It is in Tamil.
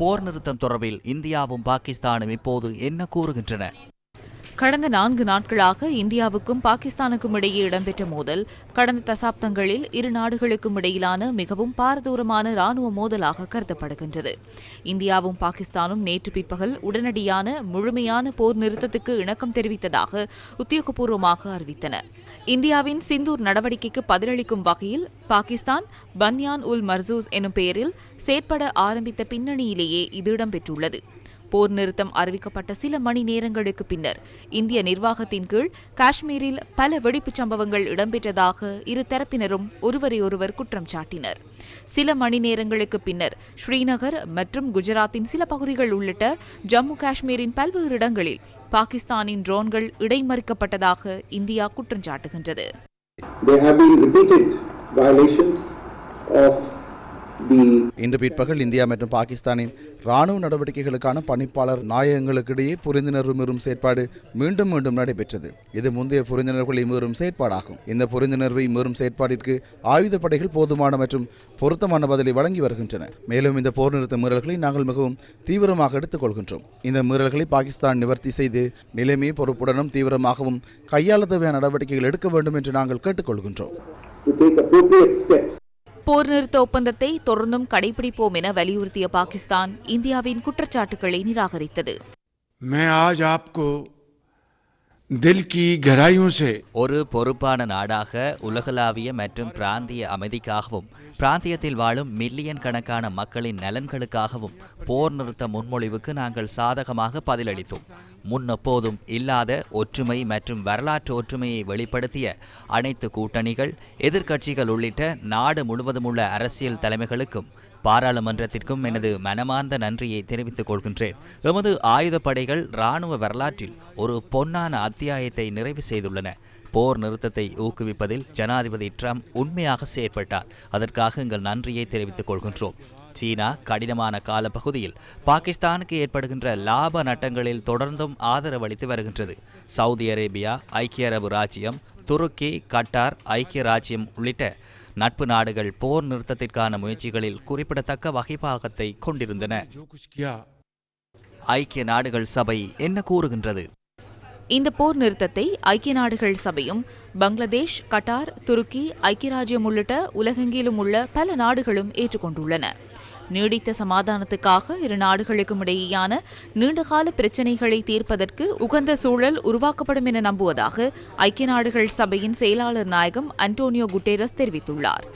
போர் நிறுத்தம் தொடர்பில் இந்தியாவும் பாகிஸ்தானும் இப்போது என்ன கூறுகின்றன? கடந்த நான்கு நாட்களாக இந்தியாவுக்கும் பாகிஸ்தானுக்கும் இடையே இடம்பெற்ற மோதல் கடந்த தசாப்தங்களில் இரு நாடுகளுக்கும் இடையிலான மிகவும் பாரதூரமான ராணுவ மோதலாக கருதப்படுகின்றது. இந்தியாவும் பாகிஸ்தானும் நேற்று பிற்பகல் உடனடியான முழுமையான போர் நிறுத்தத்துக்கு இணக்கம் தெரிவித்ததாக உத்தியோகபூர்வமாக அறிவித்தன. இந்தியாவின் சிந்தூர் நடவடிக்கைக்கு பதிலளிக்கும் வகையில் பாகிஸ்தான் பன்யான் உல் மர்சூஸ் எனும் பெயரில் செயற்பட ஆரம்பித்த பின்னணியிலேயே இது இடம்பெற்றுள்ளது. போர் நிறுத்தம் அறிவிக்கப்பட்ட சில மணி நேரங்களுக்கு பின்னர் இந்திய நிர்வாகத்தின் கீழ் காஷ்மீரில் பல வெடிப்புச் சம்பவங்கள் இடம்பெற்றதாக இரு தரப்பினரும் ஒருவரையொருவர் குற்றம் சாட்டினர். சில மணி நேரங்களுக்கு பின்னர் ஸ்ரீநகர் மற்றும் குஜராத்தின் சில பகுதிகள் உள்ளிட்ட ஜம்மு காஷ்மீரின் பல்வேறு இடங்களில் பாகிஸ்தானின் ட்ரோன்கள் இடைமறிக்கப்பட்டதாக இந்தியா குற்றம் சாட்டுகின்றது. There have been repeated violations இன்று பிற்பகல் இந்தியா மற்றும் பாகிஸ்தானின் ராணுவ நடவடிக்கைகளுக்கான பணிப்பாளர் நாயகங்களுக்கிடையே புரிந்துணர்வு மீறும் செயற்பாடு மீண்டும் மீண்டும் நடைபெற்றது. இது முந்தைய புரிந்துணர்வுகளை மீறும் செயற்பாடாகும். இந்த புரிந்துணர்வை மீறும் செயற்பாட்டிற்கு ஆயுதப்படைகள் போதுமான மற்றும் பொருத்தமான பதிலை வழங்கி வருகின்றன. மேலும் இந்த போர் நிறுத்த மீறல்களை நாங்கள் மிகவும் தீவிரமாக எடுத்துக்கொள்கின்றோம் இந்த மீறல்களை பாகிஸ்தான் நிவர்த்தி செய்து நிலைமையை பொறுப்புடனும் தீவிரமாகவும் கையாள தேவையான நடவடிக்கைகள் எடுக்க வேண்டும் என்று நாங்கள் கேட்டுக்கொள்கின்றோம். போர் நிறுத்த ஒப்பந்தத்தை தொடர்ந்தும் கடைபிடிப்போம் என வலியுறுத்திய பாகிஸ்தான் இந்தியாவின் குற்றச்சாட்டுகளை நிராகரித்தது. ஒரு பொறுப்பான நாடாக உலகளாவிய மற்றும் பிராந்திய அமைதிக்காகவும் பிராந்தியத்தில் வாழும் மில்லியன் கணக்கான மக்களின் நலன்களுக்காகவும் போர் நிறுத்த முன்மொழிவுக்கு நாங்கள் சாதகமாக பதிலளித்தோம். முன்னெப்போதும் இல்லாத ஒற்றுமை மற்றும் வரலாற்று ஒற்றுமையை வெளிப்படுத்திய அனைத்து கூட்டணிகள் எதிர்க்கட்சிகள் உள்ளிட்ட நாடு முழுவதும் உள்ள அரசியல் தலைமைகளுக்கும் பாராளுமன்றத்திற்கும் எனது மனமார்ந்த நன்றியை தெரிவித்துக் கொள்கின்றேன். எமது ஆயுதப்படைகள் இராணுவ வரலாற்றில் ஒரு பொன்னான அத்தியாயத்தை நிறைவு செய்துள்ளன. போர் நிறுத்தத்தை ஊக்குவிப்பதில் ஜனாதிபதி ட்ரம்ப் உண்மையாக செயற்பட்டார். அதற்காக எங்கள் நன்றியை தெரிவித்துக் கொள்கின்றோம். சீனா கடினமான காலப்பகுதியில் பாகிஸ்தானுக்கு ஏற்படுகின்ற லாப நட்டங்களில் தொடர்ந்தும் ஆதரவளித்து வருகின்றது. சவுதி அரேபியா ஐக்கிய அரபு ராஜ்யம் துருக்கி கட்டார் ஐக்கிய ராஜ்யம் உள்ளிட்ட நட்பு நாடுகள் போர் நிறுத்தத்திற்கான முயற்சிகளில் குறிப்பிடத்தக்க வகைப்பாகத்தை கொண்டிருந்தன. ஐக்கிய நாடுகள் சபை என்ன கூறுகின்றது? இந்த போர் நிறுத்தத்தை ஐக்கிய நாடுகள் சபையும் பங்களாதேஷ் கட்டார் துருக்கி ஐக்கிய ராஜ்யம் உள்ளிட்ட உலகெங்கிலும் உள்ள பல நாடுகளும் ஏற்றுக்கொண்டுள்ளன. நீடித்த சமாதானத்துக்காக இரு நாடுகளுக்கும் இடையேயான நீண்டகால பிரச்சினைகளை தீர்ப்பதற்கு உகந்த சூழல் உருவாக்கப்படும் என நம்புவதாக ஐக்கிய நாடுகள் சபையின் செயலாளர் நாயகம் அன்டோனியோ குட்டேரஸ் தெரிவித்துள்ளார்.